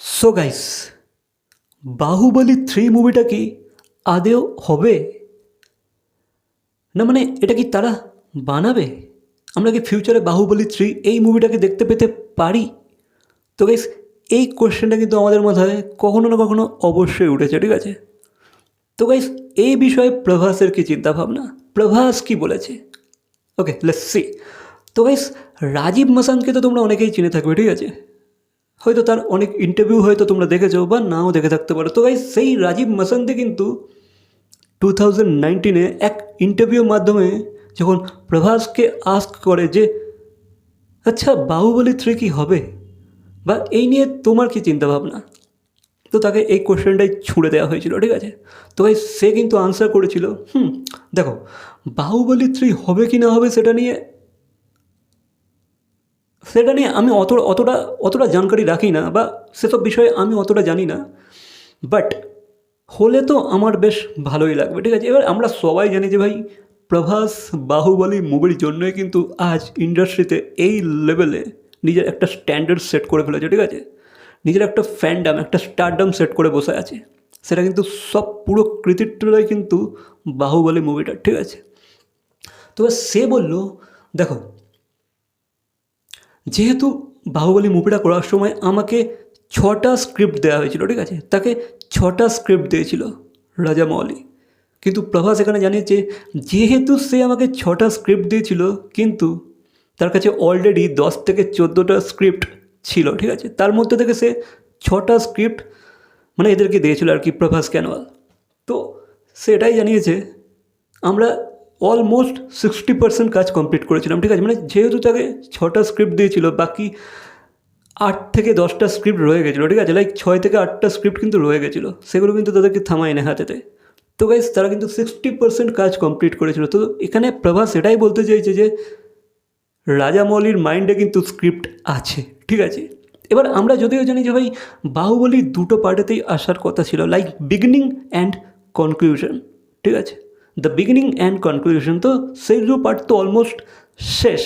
So guys Baahubali three মুভিটা কি আদেও হবে? না মানে এটা কি তারা বানাবে? আমরা কি ফিউচারে বাহুবলী থ্রি এই মুভিটাকে দেখতে পেতে পারি? তো গাইস এই কোশ্চেনটা কিন্তু আমাদের মাথায় কখনো না কখনো অবশ্যই উঠেছে, ঠিক আছে? তো গাইস এই বিষয়ে প্রভাসের কি চিন্তা ভাবনা প্রভাস কি বলেছে? ওকে লেটস সি তো গাইস রাজীব মাসানকে তো তোমরা অনেকেই চিনে থাকবে, ঠিক আছে? হয়তো তার অনেক ইন্টারভিউ হয়তো তোমরা দেখেছ বা নাও দেখে থাকতে পারো। তো গাইস সেই রাজীব মাসানকে কিন্তু টু থাউজেন্ড নাইনটিনে এক ইন্টারভিউর মাধ্যমে যখন প্রভাসকে আস্ক করে যে আচ্ছা বাহুবলী থ্রি কি হবে? বা এই নিয়ে তোমার কি চিন্তা ভাবনা তো তাকে এই কোশ্চেনটাই ছুঁড়ে দেওয়া হয়েছিল, ঠিক আছে? তো ভাই সে কিন্তু আনসার করেছিল, হুম, দেখো, বাহুবলী থ্রি হবে কি না হবে সেটা নিয়ে সেটা নিয়ে আমি অত, অতটা অতটা জানকারি রাখি না বা সেসব বিষয়ে আমি অতটা জানি না। বাট হলে তো আমার বেশ ভালোই লাগবে, ঠিক আছে? এবার আমরা সবাই জানি যে ভাই, প্রভাস বাহুবলী মুভির জন্যই কিন্তু আজ ইন্ডাস্ট্রিতে এই লেভেলে নিজের একটা স্ট্যান্ডার্ড সেট করে ফেলেছে, ঠিক আছে? নিজের একটা ফ্যান্ডাম একটা স্টারডাম সেট করে বসে আছে। সেটা কিন্তু সব পুরো কৃতিত্বটাই কিন্তু বাহুবলী মুভিটা ঠিক আছে? তো সে বলল, দেখো যেহেতু বাহুবলী মুভিটা করার সময় আমাকে ছটা স্ক্রিপ্ট দেওয়া হয়েছিল, ঠিক আছে? তাকে ছটা স্ক্রিপ্ট দিয়েছিল রাজা মৌলি কিন্তু প্রভাস এখানে জানিয়েছে, যেহেতু সে আমাকে ছটা স্ক্রিপ্ট দিয়েছিল, কিন্তু তার কাছে অলরেডি দশ থেকে চোদ্দোটা স্ক্রিপ্ট ছিল, ঠিক আছে? তার মধ্যে থেকে সে ছটা স্ক্রিপ্ট মানে এদেরকে দিয়েছিল আর কি প্রভাস ক্যানওয়াল তো সেটাই জানিয়েছে, আমরা অলমোস্ট সিক্সটি পার্সেন্ট কাজ কমপ্লিট করেছিলাম, ঠিক আছে? মানে যেহেতু তাকে ছটা স্ক্রিপ্ট দিয়েছিল, বাকি আট থেকে দশটা স্ক্রিপ্ট রয়ে গেছিল, ঠিক আছে? লাইক ছয় থেকে আটটা স্ক্রিপ্ট কিন্তু রয়ে গেছিল, সেগুলো কিন্তু তাদেরকে থামায় না হাতেতে তো গাইজ তারা কিন্তু সিক্সটি পার্সেন্ট কাজ কমপ্লিট করেছিল। তো এখানে প্রভাস এটাই বলতে চাইছে যে রাজামৌলির মাইন্ডে কিন্তু স্ক্রিপ্ট আছে, ঠিক আছে? এবার আমরা যদিও জানি যে ভাই, বাহুবলী দুটো পার্টেতেই আসার কথা ছিল লাইক বিগিনিং অ্যান্ড কনক্লুশন ঠিক আছে? দ্য বিগিনিং অ্যান্ড কনক্লুশন তো সেই দুটো পার্ট তো অলমোস্ট শেষ।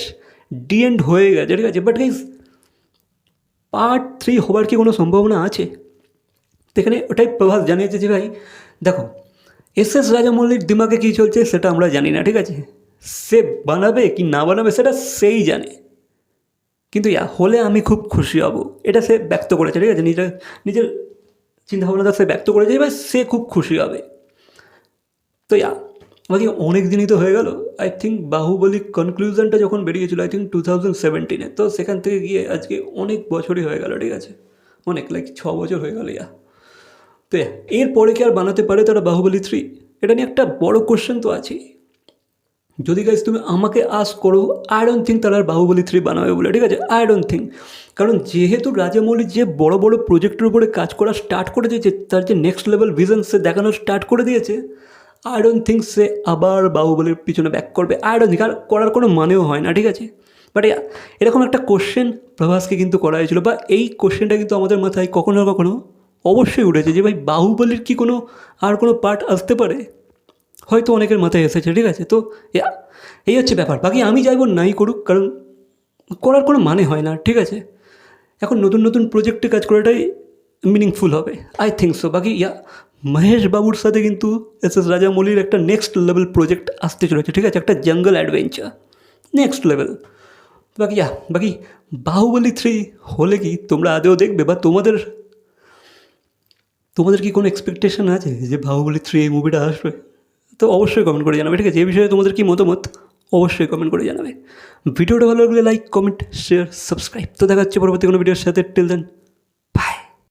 ডি এন্ড হয়ে গেছে। ঠিক আছে? বাট গাইজ পার্ট থ্রি হবার কি কোনো সম্ভাবনা আছে? তো এখানে ওটাই প্রভাস জানিয়েছে যে ভাই, দেখো, এস এস রাজামৌলির দিমাগে কী চলছে সেটা আমরা জানি না, ঠিক আছে? সে বানাবে কি না বানাবে সেটা সেই জানে। কিন্তু ইয়া, হলে আমি খুব খুশি হব। এটা সে ব্যক্ত করেছে, ঠিক আছে? নিজের নিজের চিন্তাভাবনাটা সে ব্যক্ত করেছে এবার সে খুব খুশি হবে। তো ইয়া বাকি অনেক দিনই তো হয়ে গেল। আই থিঙ্ক বাহুবলী কনক্লুশনটা যখন বেরিয়েছিল আই থিঙ্ক টু থাউজেন্ড সেভেন্টিনে তো সেখান থেকে গিয়ে আজকে অনেক বছরই হয়ে গেল, ঠিক আছে? অনেক লাইক ছ বছর হয়ে গেল, ইয়া। তো এরপরে কি আর বানাতে পারে তারা বাহুবলী থ্রি এটা নিয়ে একটা বড় কোশ্চেন তো আছেই। যদি গাইজ তুমি আমাকে আস করো আই ডোন্ট থিঙ্ক তারা আর বাহুবলী থ্রি বানাবে বলে, ঠিক আছে? আই ডোন্ট থিঙ্ক কারণ যেহেতু রাজামৌলি যে বড় বড় প্রজেক্টের উপরে কাজ করা স্টার্ট করে দিয়েছে তার যে নেক্সট লেভেল ভিশন সে দেখানো স্টার্ট করে দিয়েছে ডোন্ট থিঙ্ক সে আবার বাহুবলীর পিছনে ব্যাক করবে। ডোন্ট থিঙ্ক আর করার কোনো মানেও হয় না, ঠিক আছে? বাট এরকম একটা কোশ্চেন প্রভাসকে কিন্তু করা হয়েছিল। বা এই কোশ্চেনটা কিন্তু আমাদের মাথায় কখনো কখনো অবশ্যই উঠেছে যে, ভাই, বাহুবলীর কি কোনো, আর কোনো পার্ট আসতে পারে? হয়তো অনেকের মাথায় এসেছে, ঠিক আছে? তো এই হচ্ছে ব্যাপার। বাকি আমি চাইব নাই করুক, কারণ করার কোনো মানে হয় না, ঠিক আছে? এখন নতুন নতুন প্রজেক্টে কাজ করাটাই মিনিংফুল হবে আই থিঙ্ক সো বাকি ইয়া মহেশ বাবুর সাথে কিন্তু এস এস রাজামৌলির একটা নেক্সট লেভেল প্রজেক্ট আসতে চলেছে, ঠিক আছে? একটা জঙ্গল অ্যাডভেঞ্চার নেক্সট লেভেল বাকি ইয়া বাকি বাহুবলী থ্রি হলে কি তোমরা আদেও দেখবে বা তোমাদের তোমাদের কি কোনো এক্সপেকটেশন আছে যে বাহুবলি থ্রি এই মুভিটা আসবে? তো অবশ্যই কমেন্ট করে জানাবে, ঠিক আছে? এই বিষয়ে তোমাদের কি মতামত? অবশ্যই কমেন্ট করে জানাবে। ভিডিওটা ভালো লাগলে লাইক কমেন্ট শেয়ার সাবস্ক্রাইব তো দেখা হচ্ছে পরবর্তী কোনো ভিডিওর সাথে। Till then